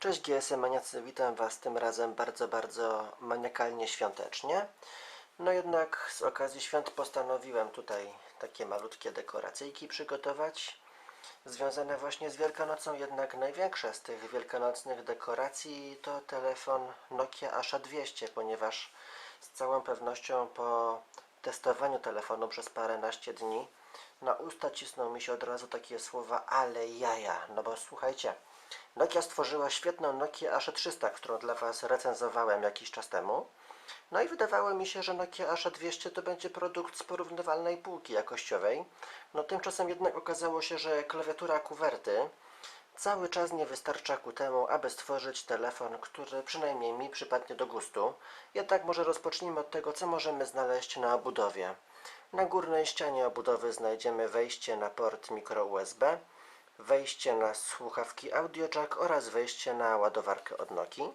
Cześć GSM Maniacy, witam Was tym razem bardzo, bardzo maniakalnie świątecznie. No jednak z okazji świąt postanowiłem tutaj takie malutkie dekoracyjki przygotować. Związane właśnie z Wielkanocą, jednak największe z tych wielkanocnych dekoracji to telefon Nokia Asha 200, ponieważ z całą pewnością po testowaniu telefonu przez paręnaście dni na usta cisną mi się od razu takie słowa ale jaja, no bo słuchajcie, Nokia stworzyła świetną Nokia A300, którą dla Was recenzowałem jakiś czas temu. No i wydawało mi się, że Nokia A200 to będzie produkt z porównywalnej półki jakościowej. No tymczasem jednak okazało się, że klawiatura kuwerty cały czas nie wystarcza ku temu, aby stworzyć telefon, który przynajmniej mi przypadnie do gustu. Jednak może rozpocznijmy od tego, co możemy znaleźć na obudowie. Na górnej ścianie obudowy znajdziemy wejście na port micro USB, wejście na słuchawki audio jack oraz wejście na ładowarkę od Nokii.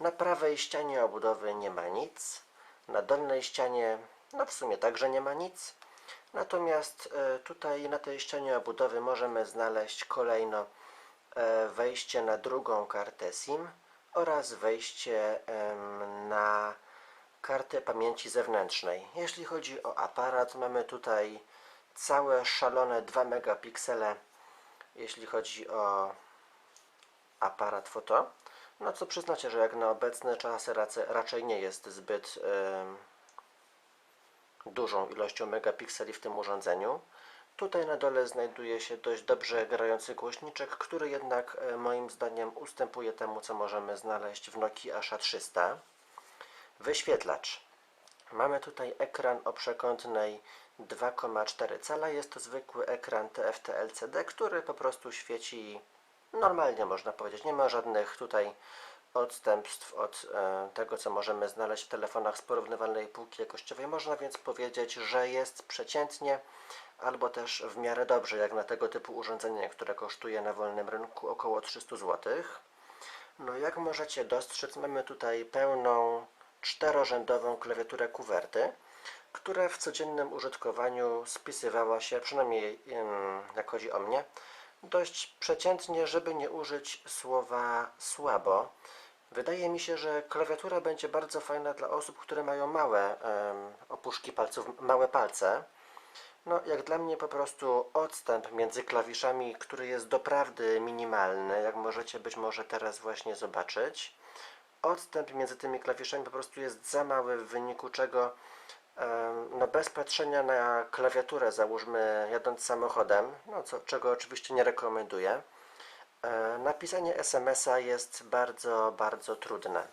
Na prawej ścianie obudowy nie ma nic. Na dolnej ścianie, no w sumie także nie ma nic. Natomiast e, tutaj na tej ścianie obudowy możemy znaleźć kolejno e, wejście na drugą kartę SIM oraz wejście na kartę pamięci zewnętrznej. Jeśli chodzi o aparat, mamy tutaj całe szalone 2 megapiksele jeśli chodzi o aparat foto. No co przyznacie, że jak na obecne czasy raczej nie jest zbyt dużą ilością megapikseli w tym urządzeniu. Tutaj na dole znajduje się dość dobrze grający głośniczek, który jednak e, moim zdaniem ustępuje temu, co możemy znaleźć w Nokii Asha 300. Wyświetlacz. Mamy tutaj ekran o przekątnej 2,4 cala. Jest to zwykły ekran TFT LCD, który po prostu świeci normalnie, można powiedzieć. Nie ma żadnych tutaj odstępstw od e, tego, co możemy znaleźć w telefonach z porównywalnej półki jakościowej. Można więc powiedzieć, że jest przeciętnie albo też w miarę dobrze, jak na tego typu urządzenie, które kosztuje na wolnym rynku około 300 zł. No jak możecie dostrzec, mamy tutaj pełną czterorzędową klawiaturę kuwerty, która w codziennym użytkowaniu spisywała się, przynajmniej jak chodzi o mnie, dość przeciętnie, żeby nie użyć słowa słabo. Wydaje mi się, że klawiatura będzie bardzo fajna dla osób, które mają małe opuszki palców, małe palce. No, jak dla mnie po prostu odstęp między klawiszami, który jest doprawdy minimalny, jak możecie być może teraz właśnie zobaczyć. Odstęp między tymi klawiszami po prostu jest za mały, w wyniku czego no bez patrzenia na klawiaturę, załóżmy jadąc samochodem, no co, czego oczywiście nie rekomenduję, e, napisanie SMS-a jest bardzo, bardzo trudne.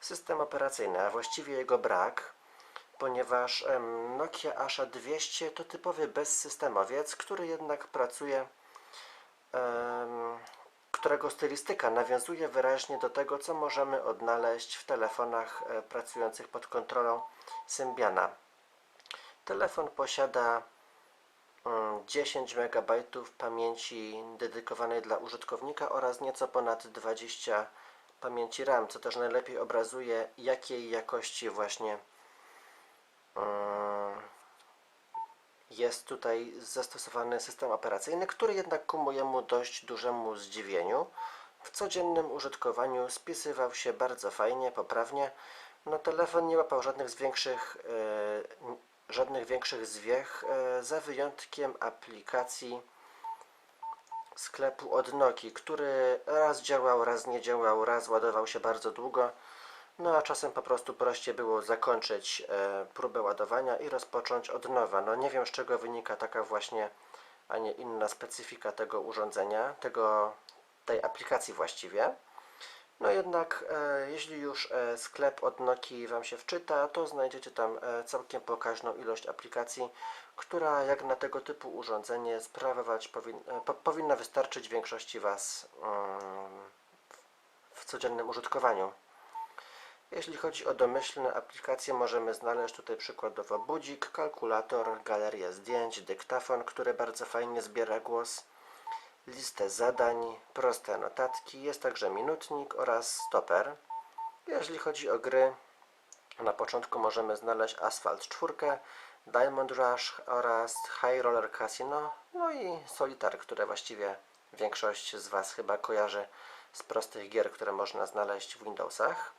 System operacyjny, a właściwie jego brak, ponieważ Nokia Asha 200 to typowy bezsystemowiec, który jednak pracuje, którego stylistyka nawiązuje wyraźnie do tego, co możemy odnaleźć w telefonach e, pracujących pod kontrolą Symbiana. Telefon posiada mm, 10 MB pamięci dedykowanej dla użytkownika oraz nieco ponad 20 pamięci RAM, co też najlepiej obrazuje jakiej jakości właśnie mm, jest tutaj zastosowany system operacyjny, który jednak ku mojemu dość dużemu zdziwieniu w codziennym użytkowaniu spisywał się bardzo fajnie, poprawnie. No telefon nie łapał żadnych większych, e, żadnych większych zwiech, e, za wyjątkiem aplikacji sklepu od Nokii, który raz działał, raz nie działał, raz ładował się bardzo długo. No a czasem po prostu prościej było zakończyć e, próbę ładowania i rozpocząć od nowa. No nie wiem z czego wynika taka właśnie, a nie inna specyfika tego urządzenia, tego, tej aplikacji właściwie. No jednak e, jeśli już e, sklep od Nokii Wam się wczyta, to znajdziecie tam e, całkiem pokaźną ilość aplikacji, która jak na tego typu urządzenie sprawować powin, e, po, powinna wystarczyć większości Was mm, w codziennym użytkowaniu. Jeśli chodzi o domyślne aplikacje, możemy znaleźć tutaj przykładowo budzik, kalkulator, galerię zdjęć, dyktafon, który bardzo fajnie zbiera głos, listę zadań, proste notatki, jest także minutnik oraz stoper. Jeśli chodzi o gry, na początku możemy znaleźć Asphalt 4, Diamond Rush oraz High Roller Casino, no i Solitar, które właściwie większość z Was chyba kojarzy z prostych gier, które można znaleźć w Windowsach.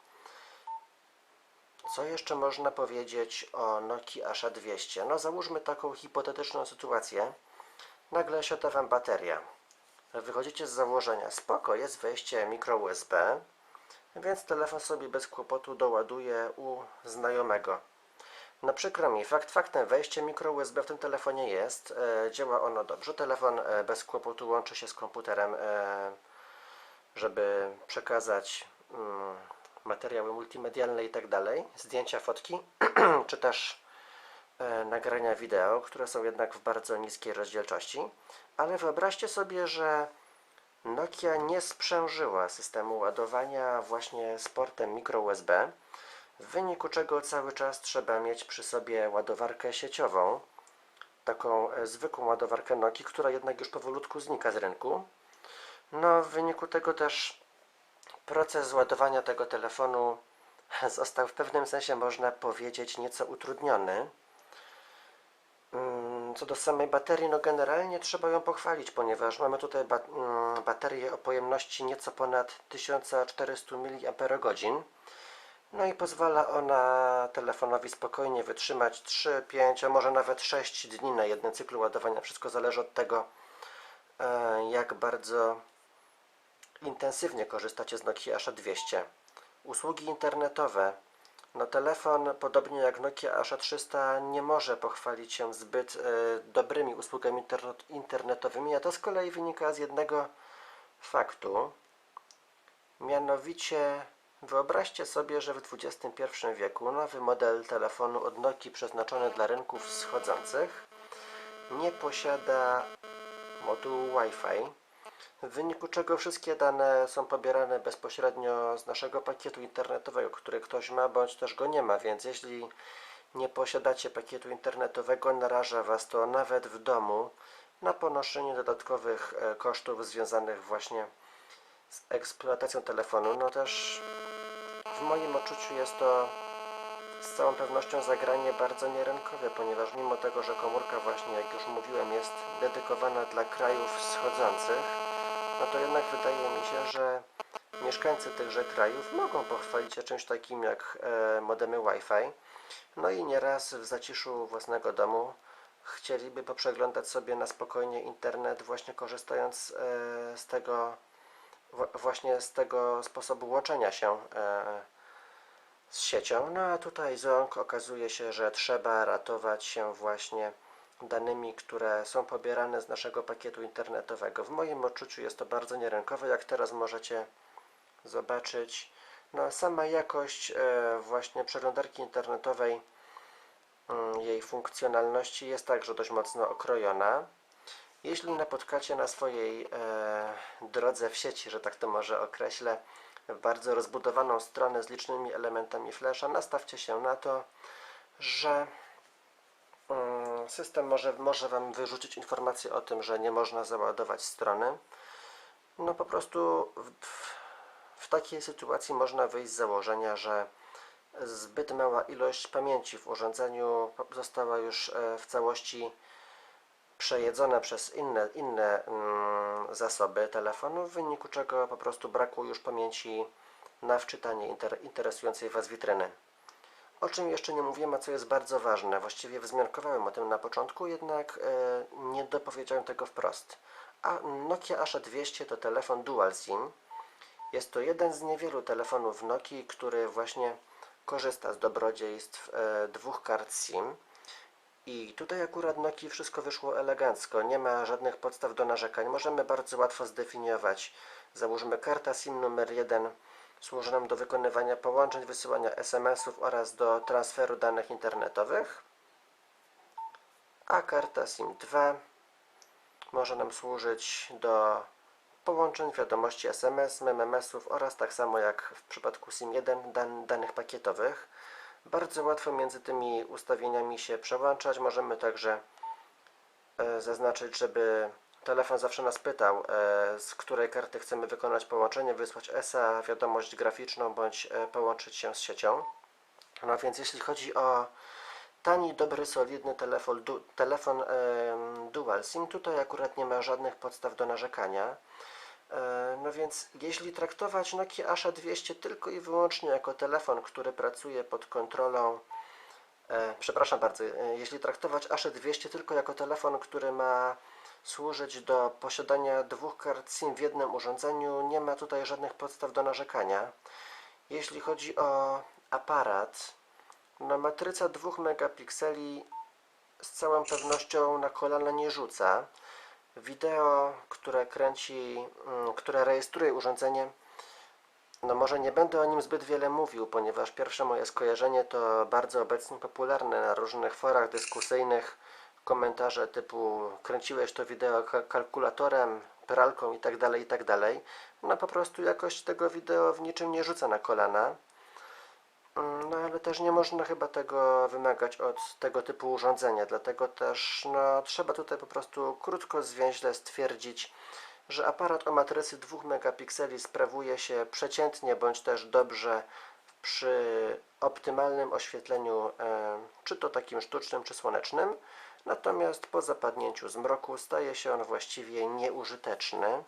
Co jeszcze można powiedzieć o Nokii Asha 200? No załóżmy taką hipotetyczną sytuację. Nagle siada Wam bateria. Wychodzicie z założenia. Spoko, jest wejście mikro USB, więc telefon sobie bez kłopotu doładuje u znajomego. No przykro mi, fakt faktem wejście mikro USB w tym telefonie jest. E, działa ono dobrze. Telefon e, bez kłopotu łączy się z komputerem, e, żeby przekazać mm, materiały multimedialne i tak dalej, zdjęcia, fotki, czy też e, nagrania wideo, które są jednak w bardzo niskiej rozdzielczości. Ale wyobraźcie sobie, że Nokia nie sprzężyła systemu ładowania właśnie z portem micro USB, w wyniku czego cały czas trzeba mieć przy sobie ładowarkę sieciową, taką e, zwykłą ładowarkę Nokii, która jednak już powolutku znika z rynku. No, w wyniku tego też proces ładowania tego telefonu został w pewnym sensie, można powiedzieć, nieco utrudniony. Mm, Co do samej baterii, no generalnie trzeba ją pochwalić, ponieważ mamy tutaj ba mm, baterię o pojemności nieco ponad 1400 mAh. No i pozwala ona telefonowi spokojnie wytrzymać 3, 5, a może nawet 6 dni na jednym cyklu ładowania. Wszystko zależy od tego, e, jak bardzo intensywnie korzystacie z Nokia Asha 200. Usługi internetowe. No telefon, podobnie jak Nokia Asha 300, nie może pochwalić się zbyt e, dobrymi usługami internet, internetowymi, a to z kolei wynika z jednego faktu. Mianowicie wyobraźcie sobie, że w XXI wieku nowy model telefonu od Nokii przeznaczony dla rynków wschodzących nie posiada modułu Wi-Fi, w wyniku czego wszystkie dane są pobierane bezpośrednio z naszego pakietu internetowego, który ktoś ma, bądź też go nie ma, więc jeśli nie posiadacie pakietu internetowego, naraża Was to nawet w domu na ponoszenie dodatkowych e, kosztów związanych właśnie z eksploatacją telefonu. No też w moim odczuciu jest to z całą pewnością zagranie bardzo nierynkowe, ponieważ mimo tego, że komórka właśnie, jak już mówiłem, jest dedykowana dla krajów wschodzących, no to jednak wydaje mi się, że mieszkańcy tychże krajów mogą pochwalić się czymś takim jak e, modemy Wi-Fi. No i nieraz w zaciszu własnego domu chcieliby poprzeglądać sobie na spokojnie internet, właśnie korzystając e, z tego właśnie z tego sposobu łączenia się e, z siecią. No a tutaj ząg okazuje się, że trzeba ratować się właśnie danymi, które są pobierane z naszego pakietu internetowego. W moim odczuciu jest to bardzo nierynkowe, jak teraz możecie zobaczyć. No, sama jakość e, właśnie przeglądarki internetowej, mm, jej funkcjonalności jest także dość mocno okrojona. Jeśli napotkacie na swojej e, drodze w sieci, że tak to może określę, bardzo rozbudowaną stronę z licznymi elementami flasha, nastawcie się na to, że mm, system może, może Wam wyrzucić informację o tym, że nie można załadować strony. No po prostu w, w takiej sytuacji można wyjść z założenia, że zbyt mała ilość pamięci w urządzeniu została już e, w całości przejedzone przez inne, inne mm, zasoby telefonu, w wyniku czego po prostu brakło już pamięci na wczytanie inter, interesującej Was witryny. O czym jeszcze nie mówiłem, a co jest bardzo ważne, właściwie wzmiankowałem o tym na początku, jednak e, nie dopowiedziałem tego wprost. A Nokia Asha 200 to telefon Dual SIM. Jest to jeden z niewielu telefonów Nokii, który właśnie korzysta z dobrodziejstw e, dwóch kart SIM. I tutaj akurat Nokii wszystko wyszło elegancko, nie ma żadnych podstaw do narzekań. Możemy bardzo łatwo zdefiniować. Załóżmy karta SIM numer 1 służy nam do wykonywania połączeń, wysyłania SMS-ów oraz do transferu danych internetowych. A karta SIM 2 może nam służyć do połączeń, wiadomości SMS, MMS-ów oraz tak samo jak w przypadku SIM 1 dan danych pakietowych. Bardzo łatwo między tymi ustawieniami się przełączać. Możemy także e, zaznaczyć, żeby telefon zawsze nas pytał, e, z której karty chcemy wykonać połączenie, wysłać ESA, wiadomość graficzną bądź e, połączyć się z siecią. No więc jeśli chodzi o tani, dobry, solidny telefon, du, telefon Dual SIM, tutaj akurat nie ma żadnych podstaw do narzekania. E, No więc jeśli traktować Nokia Asha 200 tylko i wyłącznie jako telefon, który pracuje pod kontrolą E, przepraszam bardzo, e, jeśli traktować Asha 200 tylko jako telefon, który ma służyć do posiadania dwóch kart SIM w jednym urządzeniu, nie ma tutaj żadnych podstaw do narzekania. Jeśli chodzi o aparat, no matryca 2 megapikseli z całą pewnością na kolana nie rzuca. Wideo, które kręci, mm, które rejestruje urządzenie, no może nie będę o nim zbyt wiele mówił, ponieważ pierwsze moje skojarzenie to bardzo obecnie popularne na różnych forach dyskusyjnych komentarze typu kręciłeś to wideo ka- kalkulatorem, pralką itd., itd. No po prostu jakość tego wideo w niczym nie rzuca na kolana. Mm, No ale też nie można chyba tego wymagać od tego typu urządzenia, dlatego też no, trzeba tutaj po prostu krótko zwięźle stwierdzić, że aparat o matrycy 2 megapikseli sprawuje się przeciętnie bądź też dobrze przy optymalnym oświetleniu, e, czy to takim sztucznym, czy słonecznym. Natomiast po zapadnięciu zmroku staje się on właściwie nieużyteczny.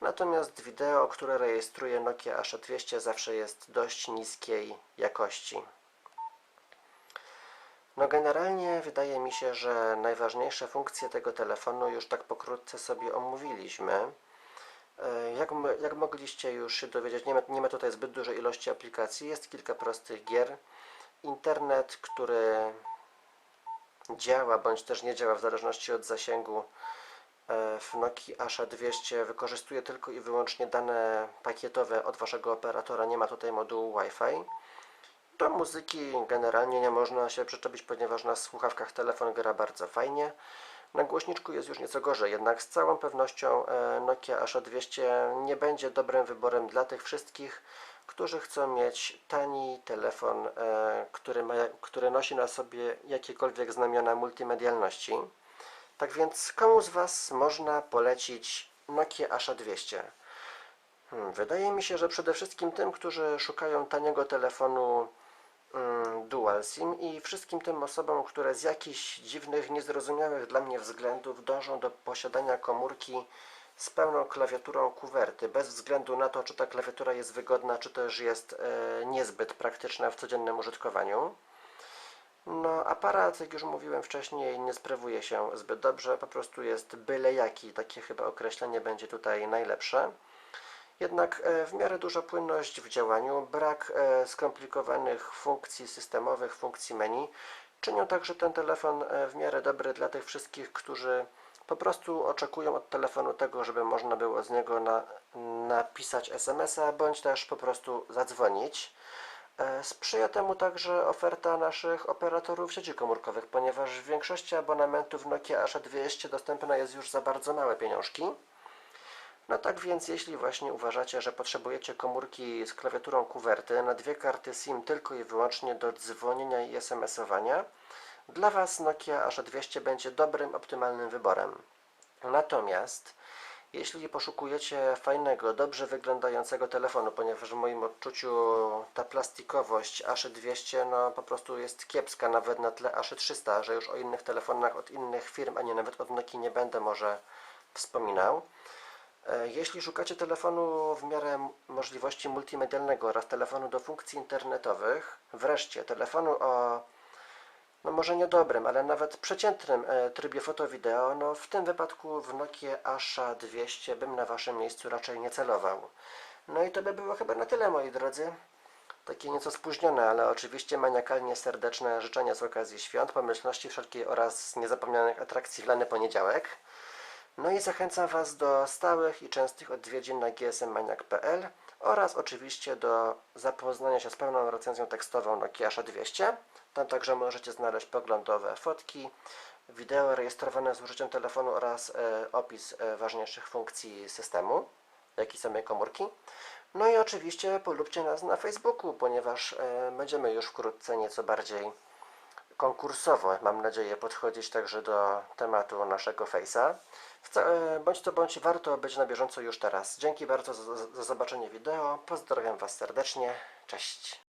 Natomiast wideo, które rejestruje Nokia Asha 200 zawsze jest dość niskiej jakości. No generalnie wydaje mi się, że najważniejsze funkcje tego telefonu już tak pokrótce sobie omówiliśmy. E, Jak, jak mogliście już się dowiedzieć, nie ma, nie ma tutaj zbyt dużej ilości aplikacji, jest kilka prostych gier. Internet, który działa bądź też nie działa w zależności od zasięgu w Nokii Asha 200 wykorzystuje tylko i wyłącznie dane pakietowe od waszego operatora, nie ma tutaj modułu Wi-Fi. Do muzyki generalnie nie można się przyczepić, ponieważ na słuchawkach telefon gra bardzo fajnie. Na głośniczku jest już nieco gorzej, jednak z całą pewnością e, Nokia Asha 200 nie będzie dobrym wyborem dla tych wszystkich, którzy chcą mieć tani telefon, e, który, ma, który nosi na sobie jakiekolwiek znamiona multimedialności. Tak więc komu z Was można polecić Nokia Asha 200? Hmm, wydaje mi się, że przede wszystkim tym, którzy szukają taniego telefonu mm, Dual SIM i wszystkim tym osobom, które z jakichś dziwnych, niezrozumiałych dla mnie względów dążą do posiadania komórki z pełną klawiaturą kuwerty, bez względu na to, czy ta klawiatura jest wygodna, czy też jest e, niezbyt praktyczna w codziennym użytkowaniu. No, aparat, jak już mówiłem wcześniej, nie sprawuje się zbyt dobrze, po prostu jest byle jaki, takie chyba określenie będzie tutaj najlepsze. Jednak e, w miarę duża płynność w działaniu, brak e, skomplikowanych funkcji systemowych, funkcji menu czynią także ten telefon e, w miarę dobry dla tych wszystkich, którzy po prostu oczekują od telefonu tego, żeby można było z niego na, napisać SMS-a bądź też po prostu zadzwonić. E, Sprzyja temu także oferta naszych operatorów sieci komórkowych, ponieważ w większości abonamentów Nokia Asha 200 dostępna jest już za bardzo małe pieniążki. No tak więc, jeśli właśnie uważacie, że potrzebujecie komórki z klawiaturą kuwerty na dwie karty SIM tylko i wyłącznie do dzwonienia i SMS-owania, dla Was Nokia Asha 200 będzie dobrym, optymalnym wyborem. Natomiast jeśli poszukujecie fajnego, dobrze wyglądającego telefonu, ponieważ w moim odczuciu ta plastikowość Ashy 200 no, po prostu jest kiepska, nawet na tle Ashy 300, że już o innych telefonach od innych firm, a nie nawet od Nokii nie będę może wspominał. E, Jeśli szukacie telefonu w miarę możliwości multimedialnego oraz telefonu do funkcji internetowych, wreszcie telefonu o no może niedobrym, ale nawet przeciętnym e, trybie foto-wideo, no w tym wypadku w Nokia Asha 200 bym na Waszym miejscu raczej nie celował. No i to by było chyba na tyle, moi drodzy. Takie nieco spóźnione, ale oczywiście maniakalnie serdeczne życzenia z okazji świąt, pomyślności wszelkiej oraz niezapomnianych atrakcji w lany poniedziałek. No i zachęcam Was do stałych i częstych odwiedzin na gsmmaniak.pl oraz oczywiście do zapoznania się z pełną recenzją tekstową Nokia Asha 200. Tam także możecie znaleźć poglądowe fotki, wideo rejestrowane z użyciem telefonu oraz e, opis e, ważniejszych funkcji systemu, jak i samej komórki. No i oczywiście polubcie nas na Facebooku, ponieważ e, będziemy już wkrótce nieco bardziej konkursowo, mam nadzieję, podchodzić także do tematu naszego Face'a. Bądź to bądź warto być na bieżąco już teraz. Dzięki bardzo za, za zobaczenie wideo. Pozdrawiam Was serdecznie. Cześć.